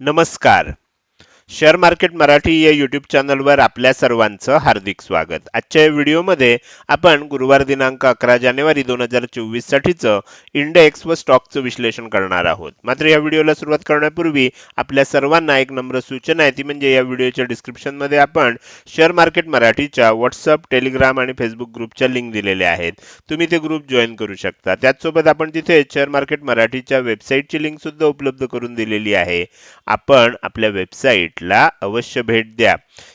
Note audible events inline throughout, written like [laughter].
नमस्कार. Share market Marathi या YouTube चॅनलवर आपल्या सर्वांचं हार्दिक स्वागत. आजच्या या व्हिडिओमध्ये आपण गुरुवार दिनांक अकरा जानेवारी दोन हजार चोवीस साठीचं इंडेक्स व स्टॉकचं विश्लेषण करणार आहोत. मात्र या व्हिडिओला सुरुवात करण्यापूर्वी आपल्या सर्वांना एक नम्र सूचना आहे. ती म्हणजे या व्हिडिओच्या डिस्क्रिप्शनमध्ये आपण शेअर मार्केट मराठीच्या व्हॉट्सअप टेलिग्राम आणि फेसबुक ग्रुपच्या लिंक दिलेल्या आहेत. तुम्ही ते ग्रुप जॉईन करू शकता. त्याचसोबत आपण तिथे शेअर मार्केट मराठीच्या वेबसाईटची लिंक सुद्धा उपलब्ध करून दिलेली आहे. आपण आपल्या वेबसाईट ला अवश्य भेट द्या.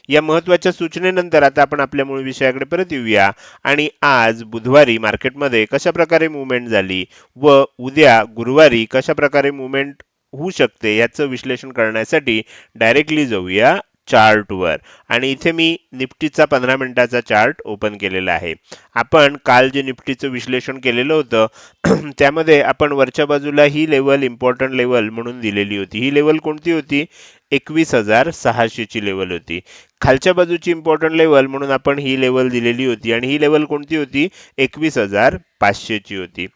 या महत्त्वाच्या सूचनेनंतर आता आपण आपल्या मूळ विषयाकडे परत येऊया. आणि आज बुधवारी मार्केटमध्ये कशा प्रकारे मुवमेंट झाली व उद्या गुरुवारी कशा प्रकारे मुवमेंट होऊ शकते याचं विश्लेषण करण्यासाठी डायरेक्टली जाऊया. चार्टवर आणि इथे मी निफ्टीचा पंधरा मिनिटाचा चार्ट ओपन केलेला आहे. आपण काल जे निफ्टीचं विश्लेषण केलेलं होतं [clears throat] त्यामध्ये आपण वरच्या बाजूला ही लेवल इम्पॉर्टंट लेवल म्हणून दिलेली होती. ही लेवल कोणती होती? एकवीस हजार सहाशेची लेवल होती. खालच्या बाजूची इम्पॉर्टंट लेवल म्हणून आपण ही लेवल दिलेली होती. आणि ही लेवल कोणती होती? एकवीस हजार पाचशेची होती.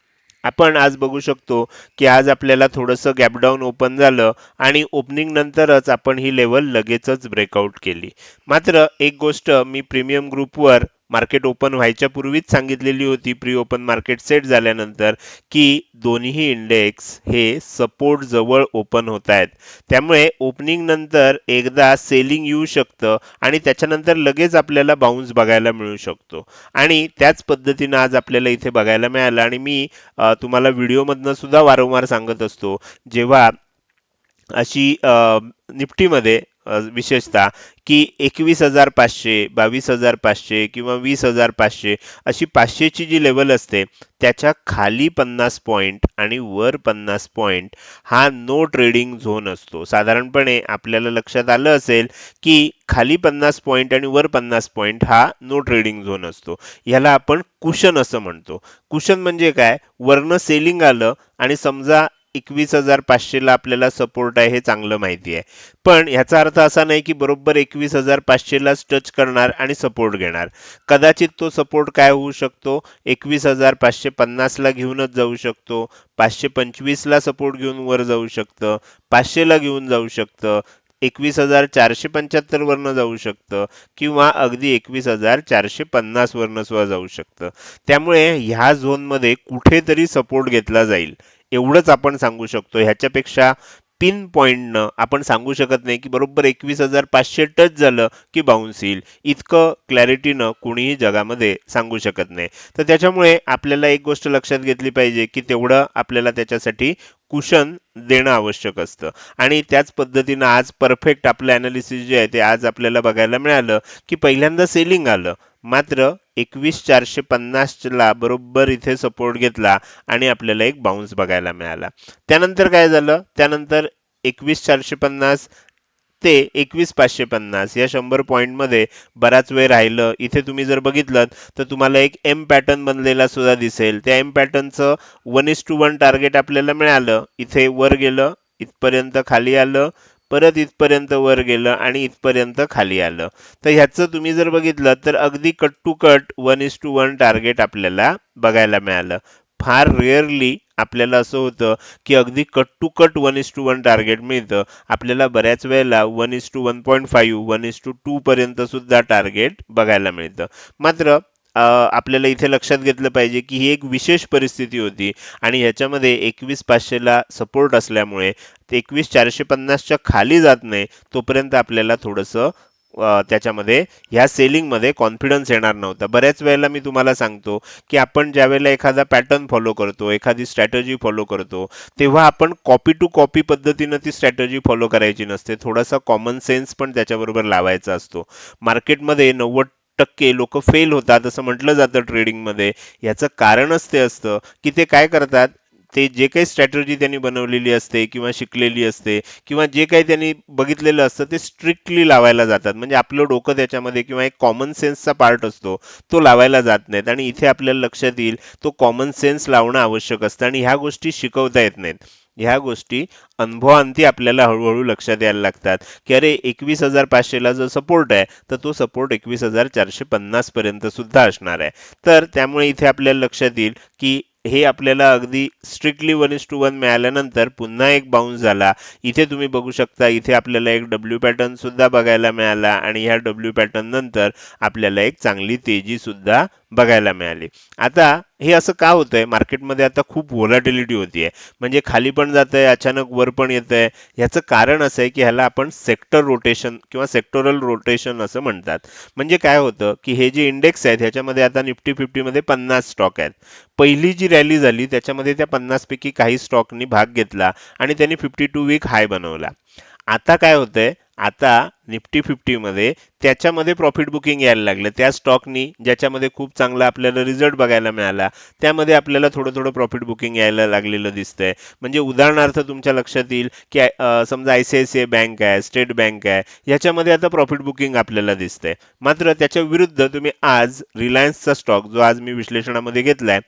आपण आज बघू शकतो की आज आपल्याला थोडंसं गॅपडाऊन ओपन झालं आणि ओपनिंग नंतरच आपण ही लेवल लगेचच ब्रेकआउट केली. मात्र एक गोष्ट मी प्रीमियम ग्रुपवर मार्केट ओपन व्हायच्या पूर्वीच सांगितलेली होती प्री ओपन मार्केट सेट झाल्यानंतर की दोन्ही इंडेक्स हे सपोर्ट जवळ ओपन होत आहेत. त्यामुळे ओपनिंग नंतर एकदा सेलिंग येऊ शकतं आणि त्याच्यानंतर लगेच आपल्याला बाउन्स बघायला मिळू शकतो. आणि त्याच पद्धतीनं आज आपल्याला इथे बघायला मिळालं आणि मी तुम्हाला व्हिडिओमधनं सुद्धा वारंवार सांगत असतो जेव्हा अशी निफ्टीमध्ये विशेषतः की एकवीस हजार पाचशे बावीस हजार पाचशे किंवा वीस हजार पाचशे अशी पाचशेची जी लेवल असते त्याच्याखाली पन्नास पॉईंट आणि वर पन्नास पॉईंट हा नो ट्रेडिंग झोन असतो. साधारणपणे आपल्याला लक्षात आलं असेल की खाली पन्नास पॉईंट आणि वर पन्नास पॉईंट हा नो ट्रेडिंग झोन असतो. ह्याला आपण कुशन असं म्हणतो. कुशन म्हणजे काय? वरनं सेलिंग आलं आणि समजा एकवीस हजार पाचशेला आपल्याला सपोर्ट आहे हे चांगलं माहिती आहे. पण ह्याचा अर्थ असा नाही की बरोबर एकवीस हजार पाचशेलाच टच करणार आणि सपोर्ट घेणार. कदाचित तो सपोर्ट काय होऊ शकतो? एकवीस हजार पाचशे पन्नासला घेऊनच जाऊ शकतो. पाचशे पंचवीसला सपोर्ट घेऊन वर जाऊ शकतं. पाचशेला घेऊन जाऊ शकतं. एकवीस हजार चारशे पंच्याहत्तर वरनं जाऊ शकतं. किंवा अगदी एकवीस हजार चारशे पन्नास वरनं सुद्धा जाऊ शकतं. त्यामुळे ह्या झोनमध्ये कुठेतरी सपोर्ट घेतला जाईल. एवढंच आपण सांगू शकतो. ह्याच्यापेक्षा पिन पॉईंटनं आपण सांगू शकत नाही की बरोबर एकवीस हजार पाचशे टच झालं की बाउन्स येईल. इतकं क्लॅरिटीनं कुणीही जगामध्ये सांगू शकत नाही. तर त्याच्यामुळे आपल्याला एक गोष्ट लक्षात घेतली पाहिजे की तेवढं आपल्याला त्याच्यासाठी कुशन देणं आवश्यक असतं. आणि त्याच पद्धतीनं आज परफेक्ट आपलं अनालिसिस जे आहे ते आज आपल्याला बघायला मिळालं की पहिल्यांदा सेलिंग आलं. मात्र एकवीस चारशे पन्नासला बरोबर इथे सपोर्ट घेतला आणि आपल्याला एक बाउन्स बघायला मिळाला. त्यानंतर काय झालं? त्यानंतर एकवीस चारशे पन्नास ते एकवीस पाचशे पन्नास या शंभर पॉईंटमध्ये बराच वेळ राहिलं. इथे तुम्ही जर बघितलं तर तुम्हाला एक एम पॅटर्न बनलेला सुद्धा दिसेल. त्या M पॅटर्नचं one is two one target आपल्याला मिळालं. इथे वर गेलं इथपर्यंत खाली आलं परत इथपर्यंत वर गेलं आणि इथपर्यंत खाली आलं. तर ह्याचं तुम्ही जर बघितलं तर अगदी cut to cut one is two one target आपल्याला बघायला मिळालं. फार रेअरली आपल्याला असं होतं की अगदी cut to cut one is two one target मिळतं. आपल्याला बऱ्याच वेळेला one is two one point five one is two two पर्यंत सुद्धा टार्गेट बघायला मिळतं. मात्र आपल्याला इथे लक्षात घेतलं पाहिजे की ही एक विशेष परिस्थिती होती आणि ह्याच्यामध्ये एकवीस पाचशेला सपोर्ट असल्यामुळे ते एकवीस चारशे पन्नासच्या खाली जात नाही तोपर्यंत आपल्याला थोडंसं त्याच्यामध्ये ह्या सेलिंगमध्ये कॉन्फिडन्स येणार नव्हता. बऱ्याच वेळेला मी तुम्हाला सांगतो की आपण ज्या वेळेला एखादा पॅटर्न फॉलो करतो एखादी स्ट्रॅटजी फॉलो करतो तेव्हा आपण कॉपी टू कॉपी पद्धतीनं ती स्ट्रॅटजी फॉलो करायची नसते. थोडासा कॉमन सेन्स पण त्याच्याबरोबर लावायचा असतो. मार्केटमध्ये नव्वद टक्के लोक फेल होतात असं म्हटलं जातं ट्रेडिंगमध्ये याचं कारणच ते असतं की ते काय करतात? ते जे काही स्ट्रॅटर्जी त्यांनी बनवलेली असते किंवा शिकलेली असते किंवा जे काही त्यांनी बघितलेलं असतं ते स्ट्रिक्टली लावायला जातात. म्हणजे आपलं डोकं त्याच्यामध्ये किंवा एक कॉमन सेन्सचा पार्ट असतो तो लावायला जात नाहीत. आणि इथे आपल्याला लक्षात येईल तो कॉमन सेन्स लावणं आवश्यक असतं. आणि ह्या गोष्टी शिकवता येत नाहीत. ह्या गोष्टी अनुभवांती आपल्याला हळूहळू लक्षात यायला लागतात. की अरे एकवीस हजार पाचशेला जो सपोर्ट आहे तर तो सपोर्ट एकवीस हजार चारशे पन्नास पर्यंत सुद्धा असणार आहे. तर त्यामुळे इथे आपल्याला लक्षात येईल की हे आपल्याला अगदी strictly one is two one मिळाल्यानंतर पुन्हा एक बाउन्स झाला. इथे तुम्ही बघू शकता इथे आपल्याला एक डब्ल्यू पॅटर्न सुद्धा बघायला मिळाला आणि ह्या डब्ल्यू पॅटर्न नंतर आपल्याला एक चांगली तेजी सुद्धा बघायला मिळाली. आता हे असं का होतंय? मार्केटमध्ये आता खूप व्होलाटिलिटी होतीये. म्हणजे खाली पण जात आहे अचानक वर पण येत आहे ह्याचं कारण असं आहे की ह्याला आपण सेक्टर रोटेशन किंवा सेक्टरल रोटेशन असं म्हणतात. म्हणजे काय होतं की हे जे इंडेक्स आहेत ह्याच्यामध्ये आता निफ्टी फिफ्टीमध्ये पन्नास स्टॉक आहेत. पहिली जी रॅली झाली त्याच्यामध्ये त्या पन्नासपैकी काही स्टॉकनी भाग घेतला आणि त्यांनी फिफ्टी टू वीक हाय बनवला. आता काय होतंय? आता निफ्टी फिफ्टीमध्ये त्याच्यामध्ये प्रॉफिट बुकिंग यायला लागलं. त्या स्टॉकनी ज्याच्यामध्ये खूप चांगला आपल्याला रिझल्ट बघायला मिळाला त्यामध्ये आपल्याला थोडं थोडं प्रॉफिट बुकिंग यायला लागलेलं दिसतंय. म्हणजे उदाहरणार्थ तुमच्या लक्षात येईल की समजा I C I C I bank आहे स्टेट बँक आहे याच्यामध्ये आता प्रॉफिट बुकिंग आपल्याला दिसतंय. मात्र त्याच्या विरुद्ध तुम्ही आज रिलायन्सचा स्टॉक जो आज मी विश्लेषणामध्ये घेतलाय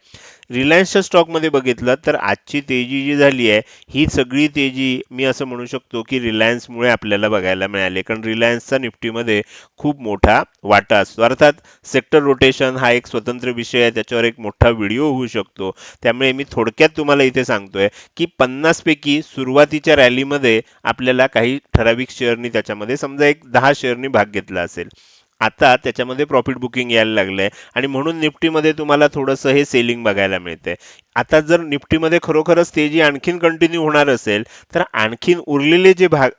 रिलायन्सच्या स्टॉकमध्ये बघितलं तर आजची तेजी जी झाली आहे ही सगळी तेजी मी असं म्हणू शकतो की रिलायन्समुळे आपल्याला बघायला मिळाली कारण रिलायन्सचा निफ्टीमध्ये खूप मोठा वाटा असतो. अर्थात सेक्टर रोटेशन हा एक स्वतंत्र विषय आहे त्याच्यावर एक मोठा व्हिडिओ होऊ शकतो. त्यामुळे मी थोडक्यात तुम्हाला इथे सांगतोय की पन्नास पैकी सुरुवातीच्या रॅलीमध्ये आपल्याला काही ठराविक शेअरनी त्याच्यामध्ये समजा एक दहा शेअरनी भाग घेतला असेल. आता त्याच्यामध्ये प्रॉफिट बुकिंग यायला लागलंय. आणि म्हणून निफ्टीमध्ये तुम्हाला थोडंसं हे सेलिंग बघायला मिळते आता जर निफ्टीमध्ये खरोखरच तेजी आणखीन कंटिन्यू होणार असेल तर आणखीन उरलेले जे भाग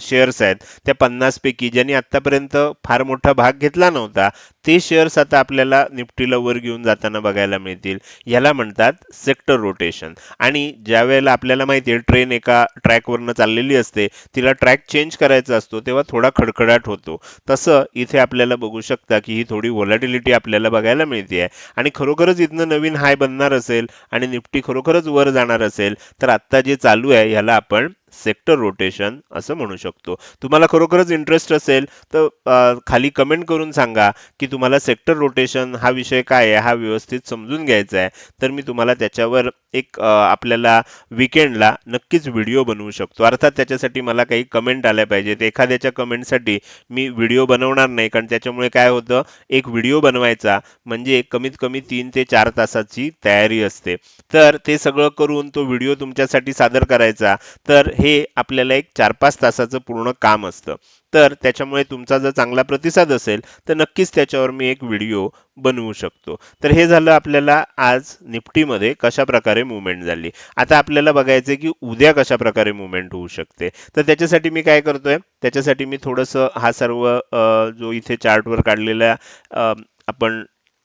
शेअर्स आहेत त्या पन्नासपैकी ज्यांनी आत्तापर्यंत फार मोठा भाग घेतला नव्हता ते शेअर्स आता आपल्याला निफ्टीला वर घेऊन जाताना बघायला मिळतील. याला म्हणतात सेक्टर रोटेशन आणि ज्या वेळेला आपल्याला माहिती आहे ट्रेन एका ट्रॅकवरनं चाललेली असते तिला ट्रॅक चेंज करायचा असतो तेव्हा थोडा खडखडाट होतो. तसं इथे आपल्याला बघू शकता की ही थोडी व्हॉलॅटिलिटी आपल्याला बघायला मिळते आहे आणि खरोखरच इथनं नवीन हाय बनणार असेल आणि निफ्टी खरोखरच वर जाणार असेल तर आत्ता जे चालू आहे ह्याला आपण सेक्टर रोटेशन असं म्हणू शकतो. तुम्हाला खरोखरच इंटरेस्ट असेल तर खाली कमेंट करून सांगा की तुम्हाला सेक्टर रोटेशन हा विषय काय आहे हा व्यवस्थित समजून घ्यायचा आहे. तर मी तुम्हाला त्याच्यावर एक आपल्याला विकेंडला नक्कीच व्हिडिओ बनवू शकतो. अर्थात त्याच्यासाठी मला काही कमेंट आल्या पाहिजेत. एखाद्याच्या कमेंटसाठी मी व्हिडिओ बनवणार नाही कारण त्याच्यामुळे काय होतं एक व्हिडिओ बनवायचा म्हणजे कमीत कमी तीन ते चार तासाची तयारी असते. तर ते सगळं करून तो व्हिडिओ तुमच्यासाठी सादर करायचा. तर हे आपल्याला एक चार पाच तासाचं पूर्ण काम असतं. तर त्याच्यामुळे तुमचा जर चांगला प्रतिसाद असेल तर नक्कीच त्याच्यावर मी एक व्हिडिओ बनवू शकतो. तर हे झालं आपल्याला आज निफ्टीमध्ये कशा प्रकारे मुवमेंट झाली. आता आपल्याला बघायचं की उद्या कशा प्रकारे मुवमेंट होऊ शकते. तर त्याच्यासाठी मी काय करतोय त्याच्यासाठी मी थोडंसं हा सर्व जो इथे चार्टवर काढलेला आपण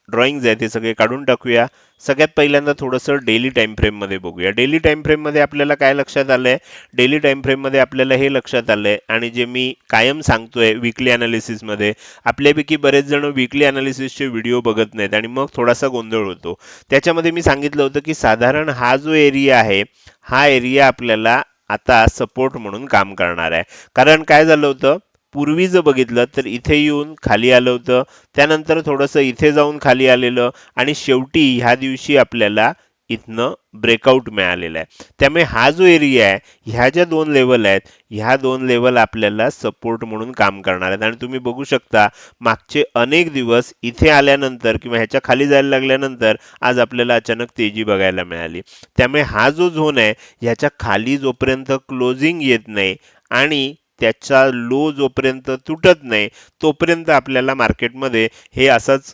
ड्रॉइंग्ज आहे ते सगळे काढून टाकूया. सगळ्यात पहिल्यांदा थोडंसं डेली टाइम फ्रेममध्ये बघूया. डेली टाइम फ्रेममध्ये आपल्याला काय लक्षात आलं आहे डेली टाइम फ्रेममध्ये आपल्याला हे लक्षात आलं आहे आणि जे मी कायम सांगतोय विकली ॲनालिसिसमध्ये आपल्यापैकी बरेच जण विकली अनालिसिसचे व्हिडिओ बघत नाहीत आणि मग थोडासा गोंधळ होतो. त्याच्यामध्ये मी सांगितलं होतं की साधारण हा जो एरिया आहे हा एरिया आपल्याला आता सपोर्ट म्हणून काम करणार आहे. कारण काय झालं होतं? पूर्वी जर बघितलं तर इथे येऊन खाली आलं होतं. त्यानंतर थोडंसं इथे जाऊन खाली आलेलं आणि शेवटी ह्या दिवशी आपल्याला इथनं ब्रेकआउट मिळालेला आहे. त्यामुळे हा जो एरिया आहे ह्या ज्या दोन लेवल आहेत ह्या दोन लेवल आपल्याला सपोर्ट म्हणून काम करणार आहेत. आणि तुम्ही बघू शकता मागचे अनेक दिवस इथे आल्यानंतर किंवा ह्याच्या खाली जायला लागल्यानंतर आज आपल्याला अचानक तेजी बघायला मिळाली. त्यामुळे हा जो झोन आहे ह्याच्या खाली जोपर्यंत क्लोजिंग येत नाही आणि त्याचा लो जोपर्यंत तुटत नाही तोपर्यंत आपल्याला मार्केटमध्ये हे असंच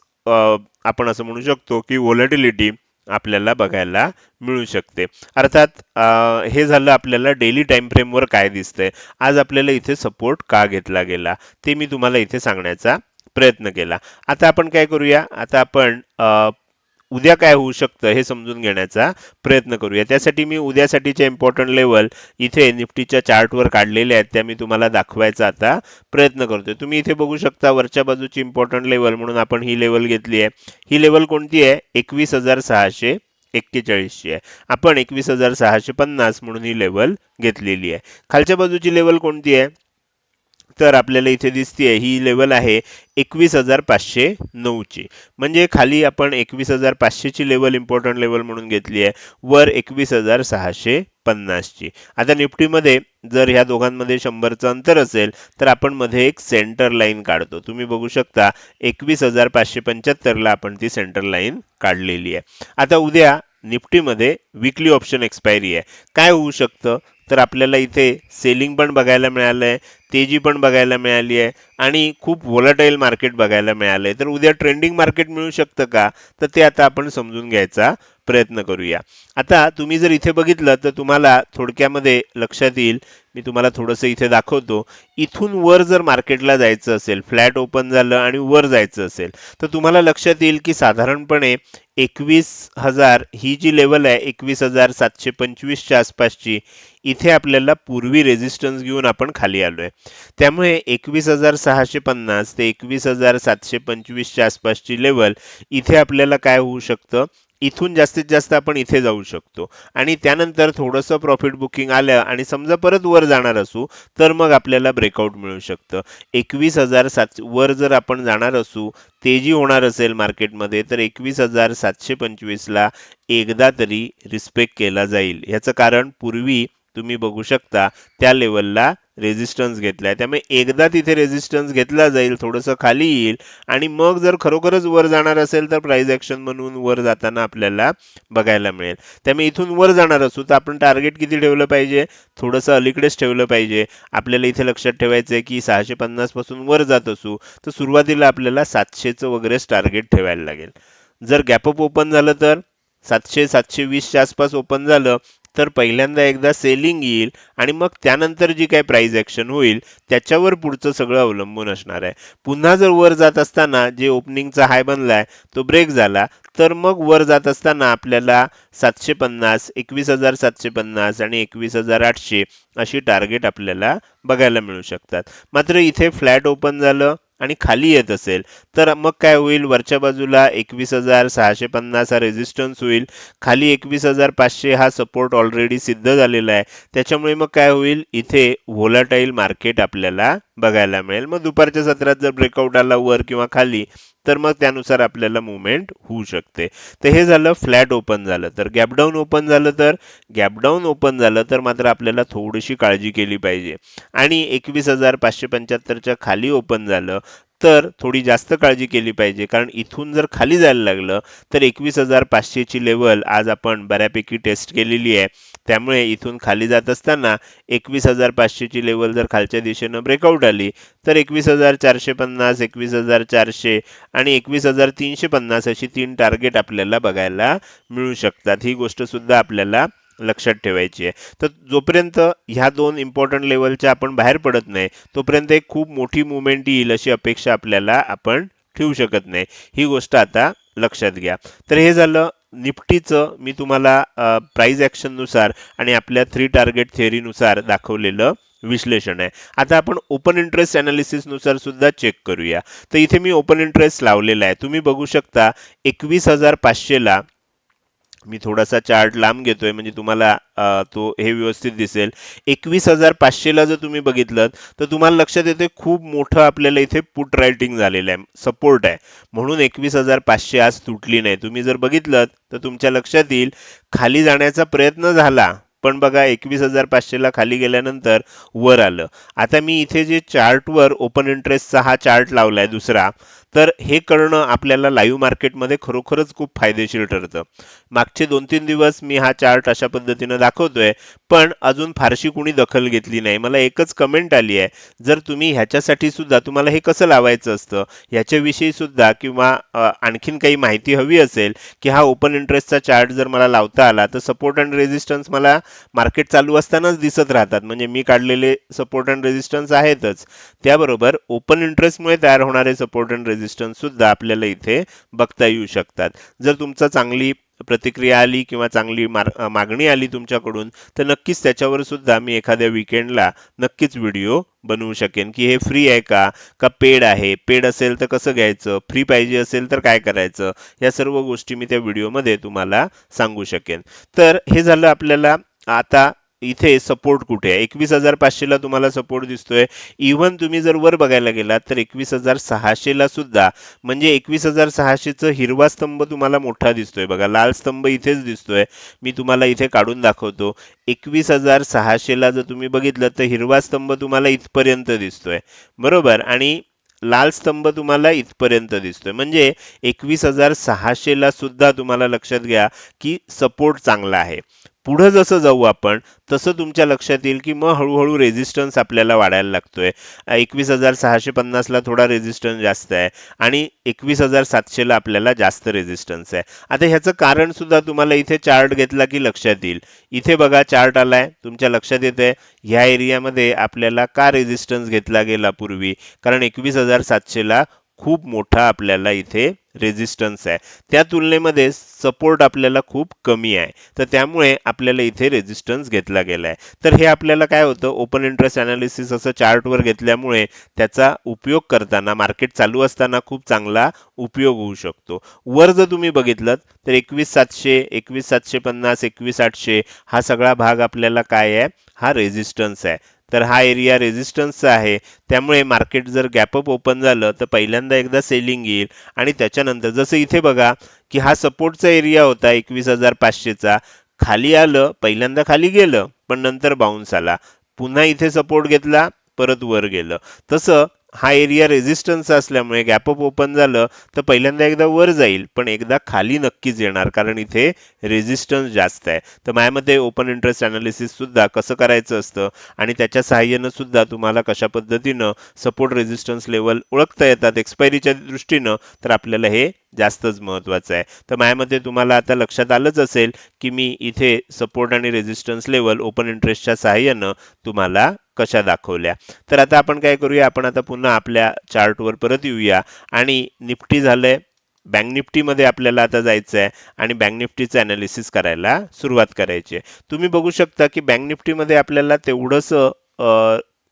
आपण असं म्हणू शकतो की व्हॉलेटिलिटी आपल्याला बघायला मिळू शकते. अर्थात हे झालं आपल्याला डेली टाइम फ्रेमवर काय दिसतंय? आज आपल्याला इथे सपोर्ट का घेतला गेला? ते मी तुम्हाला इथे सांगण्याचा प्रयत्न केला. आता आपण काय करूया? आता आपण उद्या काय होऊ शकतं हे समजून घेण्याचा प्रयत्न करूया. त्यासाठी मी उद्यासाठीच्या इम्पॉर्टंट लेवल इथे निफ्टीच्या चार्टवर काढलेल्या आहेत त्या मी तुम्हाला दाखवायचा आता प्रयत्न करतोय. तुम्ही इथे बघू शकता वरच्या बाजूची इम्पॉर्टंट लेवल म्हणून आपण ही लेवल घेतली आहे. ही लेवल कोणती आहे? एकवीस हजार सहाशे एक्केचाळीसची आहे. आपण एकवीस हजार सहाशे पन्नास म्हणून ही लेवल घेतलेली आहे. खालच्या बाजूची लेवल कोणती आहे? तर आपल्याला इथे दिसते ही लेवल आहे एकवीस हजार पाचशे नऊची. म्हणजे खाली आपण एकवीस हजार पाचशेची लेवल इम्पॉर्टंट लेवल म्हणून घेतली आहे. वर एकवीस हजार सहाशे पन्नासची. आता निफ्टीमध्ये जर ह्या दोघांमध्ये शंभरचं अंतर असेल तर आपण मध्ये एक सेंटर लाईन काढतो. तुम्ही बघू शकता एकवीस हजार पाचशे पंच्याहत्तरला आपण ती सेंटर लाईन काढलेली आहे. आता उद्या निफ्टीमध्ये विकली ऑप्शन एक्सपायरी आहे. काय होऊ शकतं? तर आपल्याला इथे सेलिंग पण बघायला मिळालं आहे तेजी पण बघायला मिळाली आहे आणि खूप व्होलाटाईल मार्केट बघायला मिळालं आहे तर उद्या ट्रेंडिंग मार्केट मिळू शकतं का? तर ते आता आपण समजून घ्यायचा प्रयत्न करूया. आता तुम्ही जर इथे बघितलं तर तुम्हाला थोडक्यामध्ये लक्षात येईल. मी तुम्हाला थोडंसं इथे दाखवतो. इथून वर जर मार्केटला जायचं असेल फ्लॅट ओपन झालं आणि वर जायचं असेल तर तुम्हाला लक्षात येईल की साधारणपणे एकवीस हजार ही जी लेवल आहे एकवीस हजार सातशे पंचवीसच्या आसपासची इथे आपल्याला पूर्वी रेजिस्टन्स घेऊन आपण खाली आलोय. त्यामुळे एकवीस हजार सहाशे पन्नास ते एकवीस हजार सातशे पंचवीसच्या आसपासची लेवल इथे आपल्याला काय होऊ शकतं? इथून जास्तीत जास्त आपण इथे जाऊ शकतो. आणि त्यानंतर थोडंसं प्रॉफिट बुकिंग आलं आणि समजा परत वर जाणार असू तर मग आपल्याला ब्रेकआउट मिळू शकतं. एकवीस हजार सात वर जर आपण जाणार असू तेजी होणार असेल मार्केटमध्ये तर एकवीस हजार सातशे पंचवीसला एकदा तरी रिस्पेक्ट केला जाईल. ह्याचं कारण पूर्वी तुम्ही बघू शकता त्या लेवलला रेजिस्टन्स घेतलाय. त्यामुळे एकदा तिथे रेझिस्टन्स घेतला जाईल थोडंसं खाली येईल. आणि मग जर खरोखरच वर जाणार असेल तर प्राइस ॲक्शन म्हणून वर जाताना आपल्याला बघायला मिळेल. त्यामुळे इथून वर जाणार असू तर आपण टार्गेट किती ठेवलं पाहिजे? थोडंसं अलीकडेच ठेवलं पाहिजे. आपल्याला इथे लक्षात ठेवायचं आहे की सहाशे पन्नासपासून वर जात असू तर सुरुवातीला आपल्याला सातशेचं वगैरेच टार्गेट ठेवायला लागेल. जर गॅपअप ओपन झालं तर सातशे सातशे वीसच्या आसपास ओपन झालं तर पहिल्यांदा एकदा सेलिंग येईल आणि मग त्यानंतर जी काही प्राइस ॲक्शन होईल त्याच्यावर पुढचं सगळं अवलंबून असणार आहे. पुन्हा जर वर जात असताना जे ओपनिंगचा हाय बनलाय तो ब्रेक झाला तर मग वर जात असताना आपल्याला सातशे पन्नास एकवीस हजार सातशे पन्नास आणि एकवीस हजार आठशे अशी टार्गेट आपल्याला बघायला मिळू शकतात. मात्र इथे फ्लॅट ओपन झालं आणि खाली येत असेल. तर मग काय होईल? वरच्या बाजूला एकवीस हजार सहाशे पन्नास हा रेजिस्टन्स होईल. खाली एकवीस हजार पाचशे हा सपोर्ट ऑलरेडी सिद्ध झालेला आहे. त्याच्यामुळे मग काय होईल? इथे व्होलाटाईल मार्केट आपल्याला बघायला मिळेल. मग दुपारच्या सत्रात जर ब्रेकआउट आला वर किंवा खाली तर मग त्यानुसार आपल्याला मुवमेंट होऊ शकते. तर हे झालं फ्लॅट ओपन झालं. तर गॅपडाऊन ओपन झालं तर गॅपडाऊन ओपन झालं तर मात्र आपल्याला थोडीशी काळजी केली पाहिजे. आणि एकवीस हजार पाचशे पंच्याहत्तरच्या खाली ओपन झालं तर थोडी जास्त काळजी केली पाहिजे. कारण इथून जर खाली जायला लागलं तर एकवीस हजार पाचशेची लेवल आज आपण बऱ्यापैकी टेस्ट केलेली आहे. त्यामुळे इथून खाली जात असताना एकवीस हजार पाचशेची लेवल जर खालच्या दिशेनं ब्रेकआउट आली तर एकवीस हजार चारशे पन्नास एकवीस हजार चारशे आणि एकवीस हजार तीनशे पन्नास अशी तीन टार्गेट आपल्याला बघायला मिळू शकतात. ही गोष्ट सुद्धा आपल्याला लक्षात ठेवायची आहे. तर जोपर्यंत ह्या दोन इम्पॉर्टंट लेवलच्या आपण बाहेर पडत नाही तोपर्यंत एक खूप मोठी मुवमेंट येईल अशी अपेक्षा आपल्याला आपण ठेवू शकत नाही. ही गोष्ट आता लक्षात घ्या. तर हे झालं निफ्टीचं मी तुम्हाला प्राईज ॲक्शननुसार आणि आपल्या थ्री टार्गेट थेअरीनुसार दाखवलेलं विश्लेषण आहे. आता आपण ओपन इंटरेस्ट ॲनालिसिसनुसार सुद्धा चेक करूया. तर इथे मी ओपन इंटरेस्ट लावलेला आहे. तुम्ही बघू शकता एकवीस हजार पाचशेला मी थोडासा चार्ट लांब घेतोय म्हणजे तुम्हाला तो हे व्यवस्थित दिसेल. एकवीस हजार पाचशेला जर तुम्ही बघितलं तर तुम्हाला लक्षात येते खूप मोठं आपल्याला इथे पुट रायटिंग झालेलं आहे सपोर्ट आहे. म्हणून एकवीस हजार पाचशे आज तुटली नाही. तुम्ही जर बघितलं तर तुमच्या लक्षात येईल खाली जाण्याचा प्रयत्न झाला पण बघा एकवीस हजार पाचशेला खाली गेल्यानंतर वर आलं. आता मी इथे जे चार्टवर ओपन इंटरेस्टचा हा चार्ट लावलाय दुसरा तर हे करणं आपल्याला लाईव्ह मार्केटमध्ये खरोखरच खूप फायदेशीर ठरतं. मागचे दोन तीन दिवस मी हा चार्ट अशा पद्धतीनं दाखवतोय पण अजून फारशी कुणी दखल घेतली नाही. मला एकच कमेंट आली आहे. जर तुम्ही ह्याच्यासाठी सुद्धा तुम्हाला हे कसं लावायचं असतं ह्याच्याविषयी सुद्धा किंवा आणखीन काही माहिती हवी असेल की हा ओपन इंटरेस्टचा चार्ट जर मला लावता आला तर सपोर्ट अँड रेजिस्टन्स मला मार्केट चालू असतानाच दिसत राहतात. म्हणजे मी काढलेले सपोर्ट अँड रेझिस्टन्स आहेतच. त्याबरोबर ओपन इंटरेस्टमुळे तयार होणारे सपोर्ट अँड रेझिस्टन्स सुद्धा आपल्याला इथे बघता येऊ शकतात. जर तुमचा चांगली प्रतिक्रिया आली किंवा चांगली मागणी आली तुमच्याकडून तर नक्कीच त्याच्यावर सुद्धा मी एखाद्या विकेंडला नक्कीच व्हिडिओ बनवू शकेन. की हे फ्री आहे का? का पेड आहे? पेड असेल तर कसं घ्यायचं? फ्री पाहिजे असेल तर काय करायचं? या सर्व गोष्टी मी त्या व्हिडिओमध्ये तुम्हाला सांगू शकेन. तर हे झालं आपल्याला आता इथे सपोर्ट कुठे आहे? एकवीस हजार पाचशेला तुम्हाला सपोर्ट दिसतोय. इव्हन तुम्ही जर वर बघायला गेलात तर एकवीस हजार सहाशेला सुद्धा. म्हणजे एकवीस हजार सहाशेचं हिरवा स्तंभ तुम्हाला मोठा दिसतोय. बघा लाल स्तंभ इथेच दिसतोय. मी तुम्हाला इथे काढून दाखवतो. एकवीस हजार सहाशेला जर तुम्ही बघितलं तर हिरवा स्तंभ तुम्हाला इथपर्यंत दिसतोय. बरोबर? आणि लाल स्तंभ तुम्हाला इथपर्यंत दिसतोय. म्हणजे एकवीस हजार सहाशेला सुद्धा तुम्हाला लक्षात घ्या की सपोर्ट चांगला आहे. पुढं जसं जाऊ आपण तसं तुमच्या लक्षात येईल की मग हळूहळू रेझिस्टन्स आपल्याला वाढायला लागतोय. एकवीस हजार सहाशे पन्नासला थोडा रेझिस्टन्स जास्त आहे आणि एकवीस हजार सातशेला आपल्याला जास्त रेझिस्टन्स आहे. आता ह्याचं कारण सुद्धा तुम्हाला इथे चार्ट घेतला की लक्षात येईल. इथे बघा चार्ट आलाय तुमच्या लक्षात येतंय ह्या एरियामध्ये आपल्याला का रेझिस्टन्स घेतला गेला पूर्वी? कारण एकवीस हजार सातशेला खूप मोठा आपल्याला इथे रेझिस्टन्स आहे. त्या तुलनेमध्ये सपोर्ट आपल्याला खूप कमी आहे. तर त्यामुळे आपल्याला इथे रेझिस्टन्स घेतला गेला आहे तर हे आपल्याला काय होतं? ओपन इंटरेस्ट अनालिसिस असं चार्टवर घेतल्यामुळे त्याचा उपयोग करताना मार्केट चालू असताना खूप चांगला उपयोग होऊ शकतो. वर जर तुम्ही बघितलं तर एकवीस सातशे एकवीस सातशे पन्नास एकवीस आठशे हा सगळा भाग आपल्याला काय आहे? हा रेझिस्टन्स आहे. तर हा एरिया रेझिस्टन्सचा आहे. त्यामुळे मार्केट जर गॅपअप ओपन झालं तर पहिल्यांदा एकदा सेलिंग येईल. आणि त्याच्यानंतर जसं इथे बघा की हा सपोर्टचा एरिया होता एकवीस हजार पाचशेचा. खाली आलं पहिल्यांदा खाली गेलं पण नंतर बाउन्स आला. पुन्हा इथे सपोर्ट घेतला परत वर गेलं. तसं हा एरिया रेझिस्टन्स असल्यामुळे गॅपअप ओपन झालं तर पहिल्यांदा एकदा वर जाईल पण एकदा खाली नक्कीच येणार कारण इथे रेझिस्टन्स जास्त आहे. तर माझ्यामध्ये ओपन इंटरेस्ट अनालिसिस सुद्धा कसं करायचं असतं आणि त्याच्या सहाय्यानं सुद्धा तुम्हाला कशा पद्धतीनं सपोर्ट रेझिस्टन्स लेवल ओळखता येतात एक्सपायरीच्या दृष्टीनं तर आपल्याला हे जास्तच महत्त्वाचं आहे. तर माझ्यामध्ये तुम्हाला आता लक्षात आलंच असेल की मी इथे सपोर्ट आणि रेझिस्टन्स लेवल ओपन इंटरेस्टच्या सहाय्यानं तुम्हाला कशा दाखवल्या? तर आता आपण काय करूया आपण आता पुन्हा आपल्या चार्टवर परत येऊया. आणि निफ्टी झालंय बँक निफ्टीमध्ये आपल्याला आता जायचं आहे आणि बँक निफ्टीचं अनालिसिस करायला सुरुवात करायची आहे. तुम्ही बघू शकता की बँक निफ्टीमध्ये आपल्याला तेवढंसं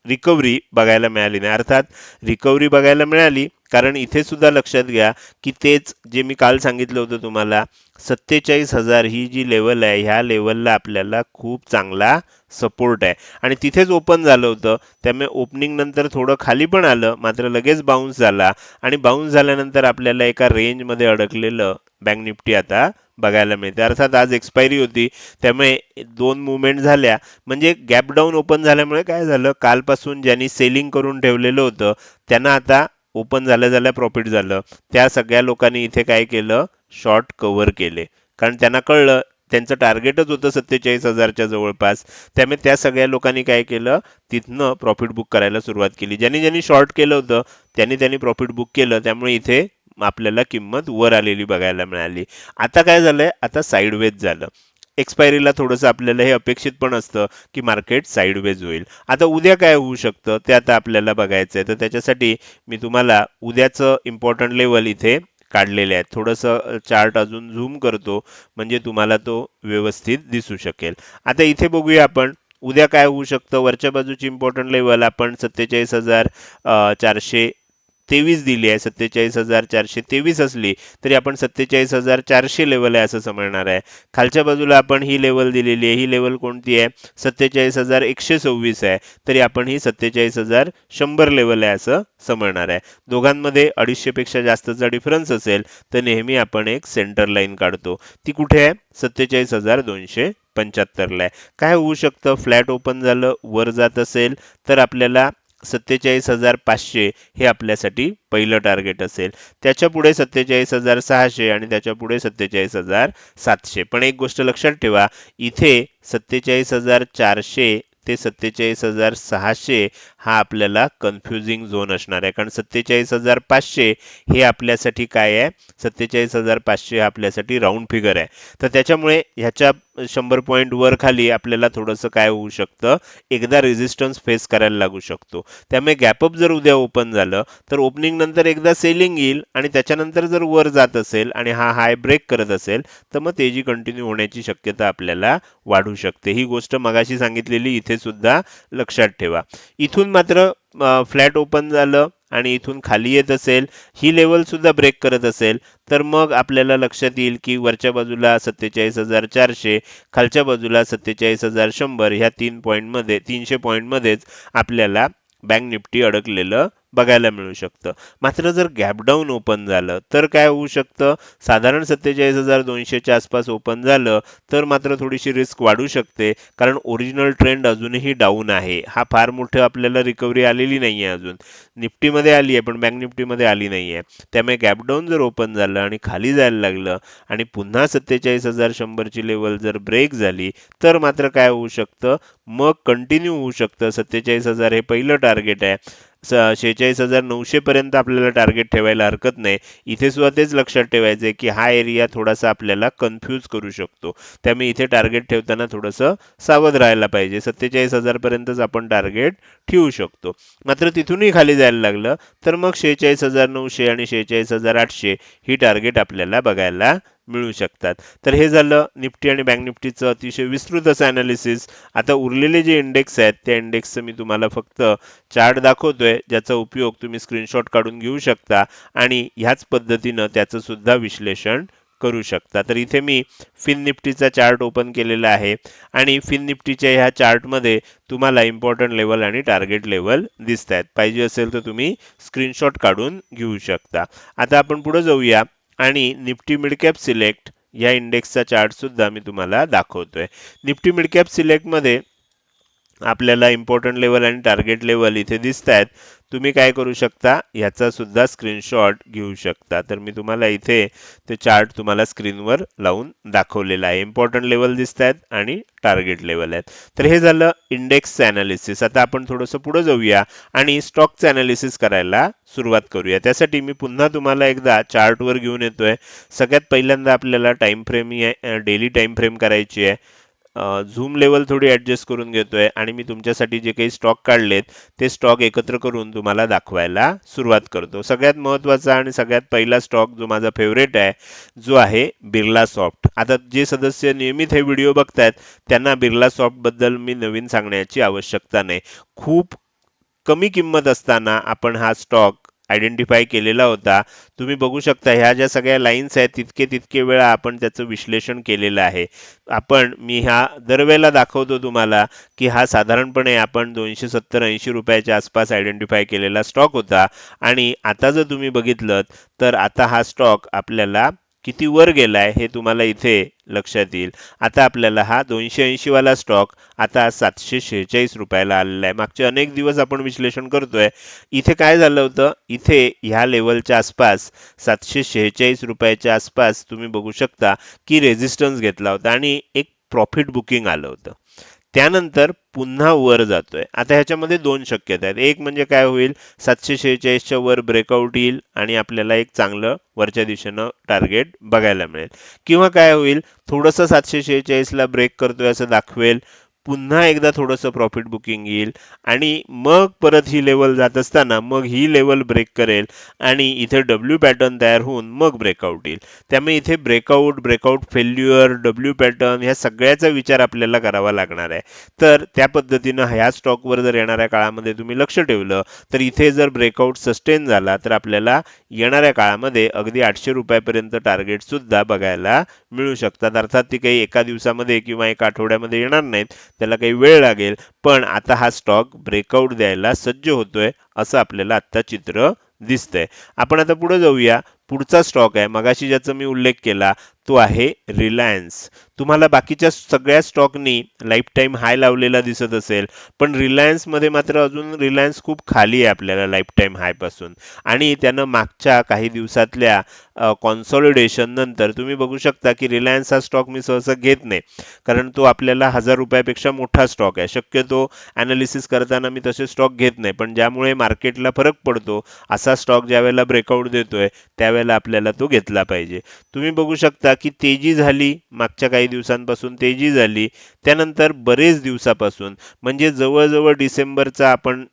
रिकव्हरी बघायला मिळाली नाही. अर्थात रिकव्हरी बघायला मिळाली कारण इथे सुद्धा लक्षात घ्या की तेच जे मी काल सांगितलं होतं तुम्हाला सत्तेचाळीस हजार ही जी लेवल आहे ह्या लेवलला आपल्याला खूप चांगला सपोर्ट आहे. आणि तिथेच ओपन झालं होतं. त्यामुळे ओपनिंग नंतर थोडं खाली पण आलं मात्र लगेच बाउन्स झाला. आणि बाउन्स झाल्यानंतर आपल्याला एका रेंजमध्ये अडकलेलं बँक निफ्टी आता बघायला मिळते. अर्थात आज एक्सपायरी होती त्यामुळे दोन मुवमेंट झाल्या. म्हणजे गॅप डाऊन ओपन झाल्यामुळे काय झालं? कालपासून ज्यांनी सेलिंग करून ठेवलेलं होतं त्यांना आता ओपन झाल्या झाल्या प्रॉफिट झालं. त्या सगळ्या लोकांनी इथे काय केलं? शॉर्ट कव्हर केले. कारण त्यांना कळलं त्यांचं टार्गेटच होतं सत्तेचाळीस हजारच्या जवळपास. त्यामुळे त्या सगळ्या लोकांनी काय केलं? तिथनं प्रॉफिट बुक करायला सुरुवात केली. ज्यांनी ज्यांनी शॉर्ट केलं होतं त्यांनी त्यांनी प्रॉफिट बुक केलं. त्यामुळे इथे आपल्याला किंमत वर आलेली बघायला मिळाली. आता काय झालंय? आता साईडवेज झालं. एक्सपायरीला थोडंसं आपल्याला हे अपेक्षित पण असतं की मार्केट साईडवेज होईल. आता उद्या काय होऊ शकतं? ते आता आपल्याला बघायचं आहे. तर त्याच्यासाठी मी तुम्हाला उद्याचं इम्पॉर्टंट लेवल इथे काढलेले आहेत. थोडंसं चार्ट अजून झूम करतो. म्हणजे तुम्हाला तो व्यवस्थित दिसू शकेल. आता इथे बघूया आपण. उद्या काय होऊ शकतं? वरच्या बाजूची इम्पॉर्टंट लेवल आपण सत्तेचाळीस हजार चारशे तेवीस दिली आहे सत्तेचाळीस हजार चारशे तेवीस असली तरी आपण सत्तेचाळीस हजार चारशे लेवल आहे असं समजणार आहे. खालच्या बाजूला आपण ही लेवल दिलेली आहे ही लेवल कोणती आहे? सत्तेचाळीस हजार एकशे सव्वीस आहे तरी आपण ही सत्तेचाळीस हजार शंभर लेवल आहे असं समजणार आहे. दोघांमध्ये अडीचशेपेक्षा जास्तचा डिफरन्स असेल तर नेहमी आपण एक सेंटर लाईन काढतो. ती कुठे आहे? सत्तेचाळीस हजार दोनशे पंच्याहत्तरला आहे. काय होऊ शकतं? फ्लॅट ओपन झालं वर जात असेल तर आपल्याला सत्तेचाळीस हजार पाचशे हे आपल्यासाठी पहिलं टार्गेट असेल. त्याच्या पुढे सत्तेचाळीस हजार सहाशे आणि त्याच्या पुढे सत्तेचाळीस हजार सातशे. पण एक गोष्ट लक्षात ठेवा इथे सत्तेचाळीस हजार चारशे ते सत्तेचाळीस हजार सहाशे हा आपल्याला कन्फ्युजिंग झोन असणार आहे. कारण सत्तेचाळीस हजार पाचशे हे आपल्यासाठी काय आहे? सत्तेचाळीस हजार पाचशे हा आपल्यासाठी राऊंड फिगर आहे. तर त्याच्यामुळे ह्याच्या शंभर पॉईंट वर खाली आपल्याला थोडंसं काय होऊ शकतं? एकदा रेझिस्टन्स फेस करायला लागू शकतो. त्यामुळे गॅपअप जर उद्या ओपन झालं तर ओपनिंग नंतर एकदा सेलिंग येईल आणि त्याच्यानंतर जर वर जात असेल आणि हा हाय ब्रेक करत असेल तर मग तेजी कंटिन्यू होण्याची शक्यता आपल्याला वाढू शकते. ही गोष्ट मगाशी सांगितलेली इथे सुद्धा लक्षात ठेवा. इथून मात्र फ्लॅट ओपन झालं आणि इथून खाली येत असेल ही लेवल सुद्धा ब्रेक करत असेल तर मग आपल्याला लक्षात येईल की वरच्या बाजूला सत्तेचाळीस हजार चारशे खालच्या बाजूला सत्तेचाळीस हजार शंभर ह्या तीन पॉईंटमध्ये तीनशे पॉईंटमध्येच आपल्याला बँक निफ्टी अडकलेलं बघायला मिळू शकतं. मात्र जर गॅप डाऊन ओपन झालं तर काय होऊ शकतं? साधारण सत्तेचाळीस हजार दोनशेच्या आसपास ओपन झालं तर मात्र थोडीशी रिस्क वाढू शकते. कारण ओरिजिनल ट्रेंड अजूनही डाऊन आहे. हा फार मोठं आपल्याला रिकव्हरी आलेली नाही आहे अजून. निफ्टीमध्ये आली आहे पण बँक निफ्टीमध्ये आली नाही आहे त्यामुळे गॅपडाऊन जर ओपन झालं आणि खाली जायला लागलं आणि पुन्हा सत्तेचाळीस हजार शंभरची लेवल जर ब्रेक झाली तर मात्र काय होऊ शकतं? मग कंटिन्यू होऊ शकतं. सत्तेचाळीस हजार हे पहिलं टार्गेट आहे. शेहेचाळीस हजार नऊशे पर्यंत आपल्याला टार्गेट ठेवायला हरकत नाही. इथे सुद्धा तेच लक्षात ठेवायचं आहे की हा एरिया थोडासा आपल्याला कन्फ्यूज करू शकतो. त्यामुळे इथे टार्गेट ठेवताना थोडंसं सावध राहायला पाहिजे. सत्तेचाळीस हजारपर्यंतच आपण टार्गेट ठेवू शकतो. मात्र तिथूनही खाली जायला लागलं तर मग शेहेचाळीस हजार नऊशे आणि शेहेचाळीस हजार आठशे ही टार्गेट आपल्याला बघायला मिळू शकतात. तर हे झालं निफ्टी आणि बँक निफ्टीचं अतिशय विस्तृत असं अनालिसिस आता उरलेले जे इंडेक्स आहेत त्या इंडेक्सचं मी तुम्हाला फक्त चार्ट दाखवतोय ज्याचा उपयोग तुम्ही स्क्रीनशॉट काढून घेऊ शकता आणि ह्याच पद्धतीनं त्याचं सुद्धा विश्लेषण करू शकता. तर इथे मी फिन निफ्टीचा चार्ट ओपन केलेला आहे आणि फिन निफ्टीच्या ह्या चार्टमध्ये तुम्हाला इम्पॉर्टंट लेवल आणि टार्गेट लेवल दिसत आहेत पाहिजे असेल तर तुम्ही स्क्रीनशॉट काढून घेऊ शकता. आता आपण पुढे जाऊया. आणि निफ्टी मिडकॅप सिलेक्ट या इंडेक्सचा चार्ट सुद्धा मी तुम्हाला दाखवतोय. निफ्टी मिडकॅप सिलेक्टमध्ये सिलेक्टमध्ये आपल्याला इम्पॉर्टंट लेवल आणि टार्गेट लेवल इथे दिसत आहेत तुम्ही काय करू शकता? ह्याचा सुद्धा स्क्रीनशॉट घेऊ शकता. तर मी तुम्हाला इथे ते चार्ट तुम्हाला स्क्रीनवर लावून दाखवलेला आहे. इम्पॉर्टंट लेवल दिसत आहेत आणि टार्गेट लेवल आहेत. तर हे झालं इंडेक्सचं अनालिसिस आता आपण थोडंसं पुढे जाऊया आणि स्टॉकचं अनालिसिस करायला सुरुवात करूया. त्यासाठी मी पुन्हा तुम्हाला एकदा चार्टवर घेऊन येतोय. सगळ्यात पहिल्यांदा आपल्याला time frame daily time frame करायची आहे. झूम लेवल थोडी ॲडजस्ट करून घेतोय आणि मी तुमच्यासाठी जे काही स्टॉक काढलेत ते स्टॉक एकत्र करून तुम्हाला दाखवायला सुरुवात करतो. सगळ्यात महत्त्वाचा आणि सगळ्यात पहिला स्टॉक जो माझा फेवरेट आहे जो आहे बिर्ला सॉफ्ट. आता जे सदस्य नियमित हे व्हिडिओ बघतायत त्यांना बिर्ला सॉफ्टबद्दल मी नवीन सांगण्याची आवश्यकता नाही. खूप कमी किंमत असताना आपण हा स्टॉक आयडेंटिफाय केलेला होता. तुम्ही बघू शकता ह्या ज्या सगळ्या लाईन्स आहेत तितके तितके वेळा आपण त्याचं विश्लेषण केलेलं आहे. आपण मी ह्या दरवेळेला दाखवतो तुम्हाला की हा साधारणपणे आपण दोनशे सत्तर ऐंशी रुपयाच्या आसपास आयडेंटिफाय केलेला स्टॉक होता. आणि आता जर तुम्ही बघितलं तर आता हा स्टॉक आपल्याला किती वर गेलाय हे तुम्हाला इथे लक्षात येईल. आता आपल्याला हा दोनशे ऐंशी वाला स्टॉक आता सातशे शेहेचाळीस रुपयाला आलेला आहे. मागचे अनेक दिवस आपण विश्लेषण करतोय. इथे काय झालं होतं? इथे ह्या लेवलच्या आसपास सातशे शेहेचाळीस रुपयाच्या आसपास तुम्ही बघू शकता की रेझिस्टन्स घेतला होता आणि एक प्रॉफिट बुकिंग आलं होतं. त्यानंतर पुन्हा वर जातोय. आता ह्याच्यामध्ये दोन शक्यता आहेत. एक म्हणजे काय होईल? सातशे शेहेचाळीसच्या वर ब्रेकआउट येईल आणि आपल्याला एक चांगलं वरच्या दिशेनं टार्गेट बघायला मिळेल. किंवा काय होईल? थोडंसं सातशे शेहेचाळीसला ब्रेक करतोय असं दाखवेल. पुन्हा एकदा थोडंसं प्रॉफिट बुकिंग येईल. आणि मग परत ही लेवल जात असताना मग ही लेवल ब्रेक करेल आणि इथे डब्ल्यू पॅटर्न तयार होऊन मग ब्रेकआउट येईल. त्यामुळे इथे breakout breakout failure W pattern ह्या सगळ्याचा विचार आपल्याला करावा लागणार आहे. तर त्या पद्धतीनं ह्या स्टॉकवर जर येणाऱ्या काळामध्ये तुम्ही लक्ष ठेवलं तर इथे जर ब्रेकआउट सस्टेन झाला तर आपल्याला येणाऱ्या काळामध्ये अगदी आठशे रुपयापर्यंत टार्गेट सुद्धा बघायला मिळू शकतात. अर्थात ती काही एका दिवसामध्ये किंवा एका आठवड्यामध्ये येणार नाहीत. त्याला काही वेळ लागेल. पण आता हा स्टॉक ब्रेकआउट द्यायला सज्ज होतोय असं आपल्याला आता चित्र दिसतंय. आपण आता पुढे जाऊया. पुढचा स्टॉक आहे. मगाशी ज्याचा मी उल्लेख केला तो आहे रिलायन्स तुम्हाला बाकीच्या सगळ्या स्टॉकनी लाईफ टाईम हाय लावलेला दिसत असेल. पण रिलायन्समध्ये मात्र अजून रिलायन्स खूप खाली आहे आपल्याला लाईफ टाईम हायपासून. आणि त्यानं मागच्या काही दिवसातल्या कॉन्सॉलिडेशन नंतर तुम्ही बघू शकता की रिलायन्स हा स्टॉक मी सहसा घेत नाही. कारण तो आपल्याला हजार रुपयापेक्षा मोठा स्टॉक आहे. शक्यतो अनालिसिस करताना मी तसे स्टॉक घेत नाही. पण ज्यामुळे मार्केटला फरक पडतो असा स्टॉक ज्यावेळेला ब्रेकआउट देतोय त्यावेळेला आपल्याला तो घेतला पाहिजे. तुम्ही बघू शकता की तेजी झाली मागच्या काही दिवसांपासून तेजी झाली. त्यानंतर बरेच दिवसापासून म्हणजे जवळजवळ डिसेंबरचा आपण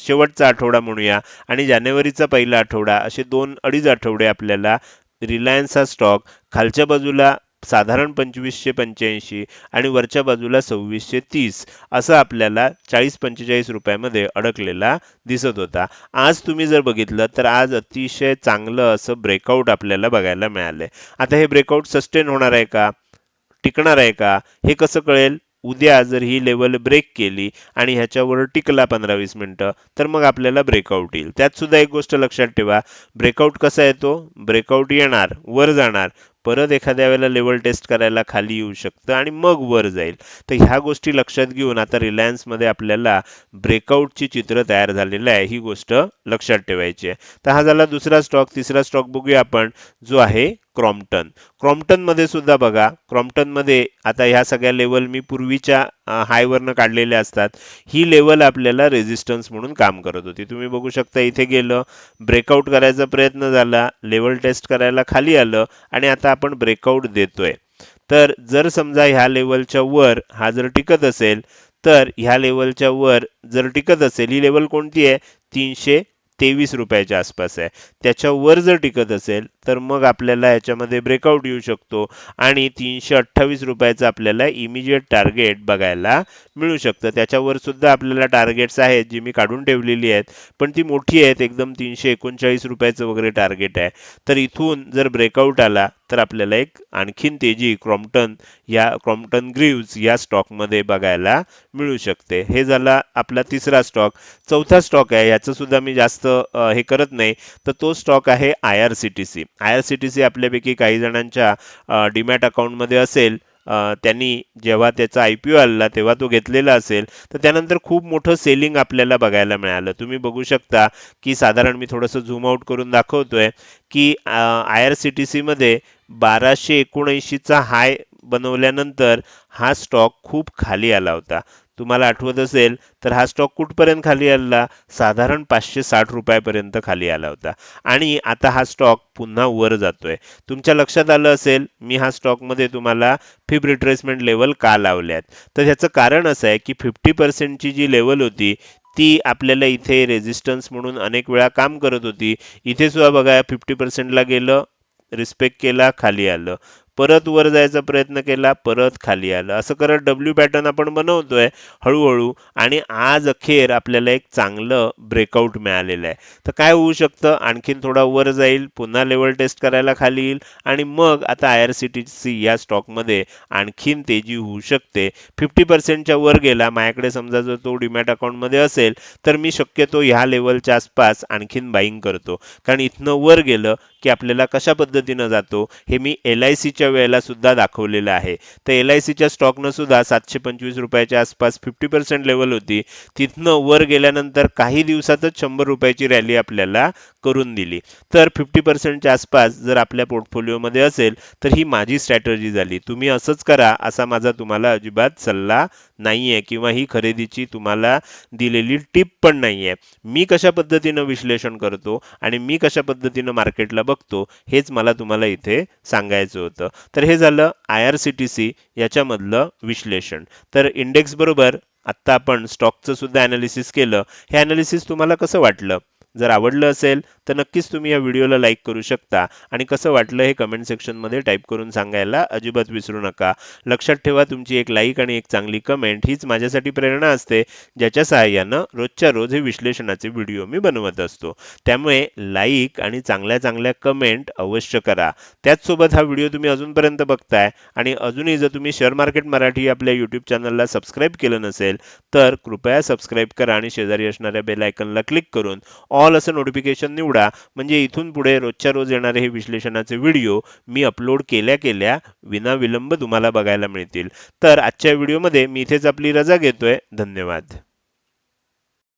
शेवटचा आठवडा म्हणूया आणि जानेवारीचा पहिला आठवडा असे दोन अडीच आठवडे आपल्याला रिलायन्स हा स्टॉक खालच्या बाजूला साधारण पंचवीसशे पंच्याऐंशी आणि वरच्या बाजूला सव्वीसशे तीस असं आपल्याला चाळीस पंचेचाळीस रुपयामध्ये अडकलेला दिसत होता. आज तुम्ही जर बघितलं तर आज अतिशय चांगलं असं ब्रेकआउट आपल्याला बघायला मिळालंय. आता हे ब्रेकआउट सस्टेन होणार आहे का? टिकणार आहे का? हे कसं कळेल? उद्या जर ही लेवल ब्रेक केली आणि ह्याच्यावर टिकला पंधरा वीस मिनटं तर मग आपल्याला ब्रेकआउट येईल. त्यात सुद्धा एक गोष्ट लक्षात ठेवा. ब्रेकआउट कसा येतो? ब्रेकआउट येणार वर जाणार. परत एखाद्या वेळेला लेवल टेस्ट करायला खाली येऊ शकतं आणि मग वर जाईल. तर ह्या गोष्टी लक्षात घेऊन आता रिलायन्समध्ये आपल्याला ब्रेकआउटची चित्र तयार झालेलं आहे. ही गोष्ट लक्षात ठेवायची आहे. तर हा झाला दुसरा स्टॉक तिसरा स्टॉक बघूया आपण. जो आहे क्रॉम्प्टन. क्रॉम्प्टनमध्ये सुद्धा बघा क्रॉम्प्टनमध्ये आता ह्या सगळ्या लेवल मी पूर्वीच्या हायवरनं काढलेल्या असतात. ही लेवल आपल्याला रेझिस्टन्स म्हणून काम करत होती. तुम्ही बघू शकता इथे गेलं ब्रेकआउट करायचा प्रयत्न झाला लेवल टेस्ट करायला खाली आलं आणि आता आपण ब्रेकआउट देतोय. तर जर समजा ह्या लेवलच्या वर हा जर टिकत असेल तर ह्या लेवलच्या वर जर टिकत असेल ही लेवल कोणती आहे? तीनशे तेवीस रुपयाच्या आसपास आहे. त्याच्या वर जर टिकत असेल तर मग आपल्याला याच्यामध्ये ब्रेकआउट येऊ शकतो. आणि तीनशे अठ्ठावीस रुपयाचं आपल्याला इमिजिएट टार्गेट बघायला मिळू शकतं. त्याच्यावर सुद्धा आपल्याला टार्गेट्स आहेत जी मी काढून ठेवलेली आहेत. पण ती मोठी आहेत एकदम तीनशे एकोणचाळीस रुपयाचं वगैरे टार्गेट आहे. तर इथून जर ब्रेकआउट आला तर आपल्याला एक आणखीन तेजी क्रॉम्प्टन या क्रॉम्प्टन ग्रीव्ज या स्टॉकमध्ये बघायला मिळू शकते. हे झाला आपला तिसरा स्टॉक चौथा स्टॉक आहे. याचं सुद्धा मी जास्त हे करत नाही. तर तो स्टॉक आहे I R C T C I R C T C आपल्यापैकी काही जणांच्या डीमॅट अकाउंटमध्ये असेल त्यांनी जेव्हा त्याचा आय पी ओ आला तेव्हा तो घेतलेला असेल तर त्यानंतर खूप मोठं सेलिंग आपल्याला बघायला मिळालं. तुम्ही बघू शकता की साधारण मी थोडंसं झूम आउट करून दाखवतोय की आय आर सी टी सीमध्ये बाराशे एकोणऐंशीचा हाय बनवल्यानंतर हा स्टॉक खूप खाली आला होता. तुम्हाला आठवत असेल तर हा स्टॉक कुठपर्यंत खाली आला? साधारण पाचशे साठ रुपयापर्यंत खाली आला होता. आणि आता हा स्टॉक पुन्हा वर जातोय. तुमच्या लक्षात आलं असेल मी हा स्टॉकमध्ये तुम्हाला फिब रिट्रेसमेंट लेवल का लावल्यात? तर ह्याचं कारण असं आहे की फिफ्टी पर्सेंटची जी लेवल होती ती आपल्याला इथे रेझिस्टन्स म्हणून अनेक वेळा काम करत होती. इथे सुद्धा बघा फिफ्टी पर्सेंटला गेलं रिस्पेक्ट केला खाली आलं. परत वर जायचा प्रयत्न केला परत खाली आलं. असं करत डब्ल्यू पॅटर्न आपण बनवतोय हळूहळू आणि आज अखेर आपल्याला एक चांगलं ब्रेकआउट मिळालेलं आहे. तर काय होऊ शकतं? आणखीन थोडा वर जाईल पुन्हा लेवल टेस्ट करायला खाली येईल आणि मग आता I R C T C या स्टॉकमध्ये आणखीन तेजी होऊ शकते. फिफ्टी पर्सेंटच्या वर गेला माझ्याकडे समजा जर तो डिमॅट अकाउंटमध्ये असेल तर मी शक्यतो ह्या लेवलच्या आसपास आणखीन बाईंग करतो. कारण इथनं वर गेलं की आपल्याला कशा पद्धतीनं जातो हे मी एल आय सीच्या वेळेला सुद्धा दाखवलेलं आहे. तर एल आय सीच्या स्टॉकनं सुद्धा सातशे पंचवीस रुपयाच्या आसपास फिफ्टी पर्सेंट लेवल होती. तिथनं वर गेल्यानंतर काही दिवसातच शंभर रुपयाची रॅली आपल्याला करून दिली. तर फिफ्टी पर्सेंटच्या आसपास जर आपल्या पोर्टफोलिओमध्ये असेल तर ही माझी स्ट्रॅटर्जी झाली. तुम्ही असंच करा असा माझा तुम्हाला अजिबात सल्ला नाही आहे किंवा ही खरेदीची तुम्हाला दिलेली टिप पण नाही आहे मी कशा पद्धतीनं विश्लेषण करतो आणि मी कशा पद्धतीनं मार्केटला बघतो हेच मला तुम्हाला इथे सांगायचं होतं. तर हे झालं I R C T C याच्यामधलं विश्लेषण. तर इंडेक्स बरोबर आत्ता आपण स्टॉकचं सुद्धा अनालिसिस केलं. हे अनालिसिस तुम्हाला कसं वाटलं? जर आवडलं असेल तर नक्कीच तुम्ही या व्हिडिओला लाईक करू शकता. आणि कसं वाटलं हे कमेंट सेक्शनमध्ये टाईप करून सांगायला अजिबात विसरू नका. लक्षात ठेवा तुमची एक लाईक आणि एक चांगली कमेंट हीच माझ्यासाठी प्रेरणा असते ज्याच्या सहाय्यानं रोजच्या रोज हे विश्लेषणाचे व्हिडिओ मी बनवत असतो. त्यामुळे लाईक आणि चांगल्या चांगल्या कमेंट अवश्य करा. त्याचसोबत हा व्हिडिओ तुम्ही अजूनपर्यंत बघताय आणि अजूनही जर तुम्ही शेअर मार्केट मराठी आपल्या यूट्यूब चॅनलला सबस्क्राईब केलं नसेल तर कृपया सबस्क्राईब करा आणि शेजारी असणाऱ्या बेल आयकनला क्लिक करून ऑल असं नोटिफिकेशन निवडा. म्हणजे इथून पुढे रोजच्या रोज येणारे हे विश्लेषणाचे व्हिडिओ मी अपलोड केल्या केल्या विनाविलंब तुम्हाला बघायला मिळतील. तर आजच्या व्हिडिओमध्ये मी इथेच आपली रजा घेतोय. धन्यवाद.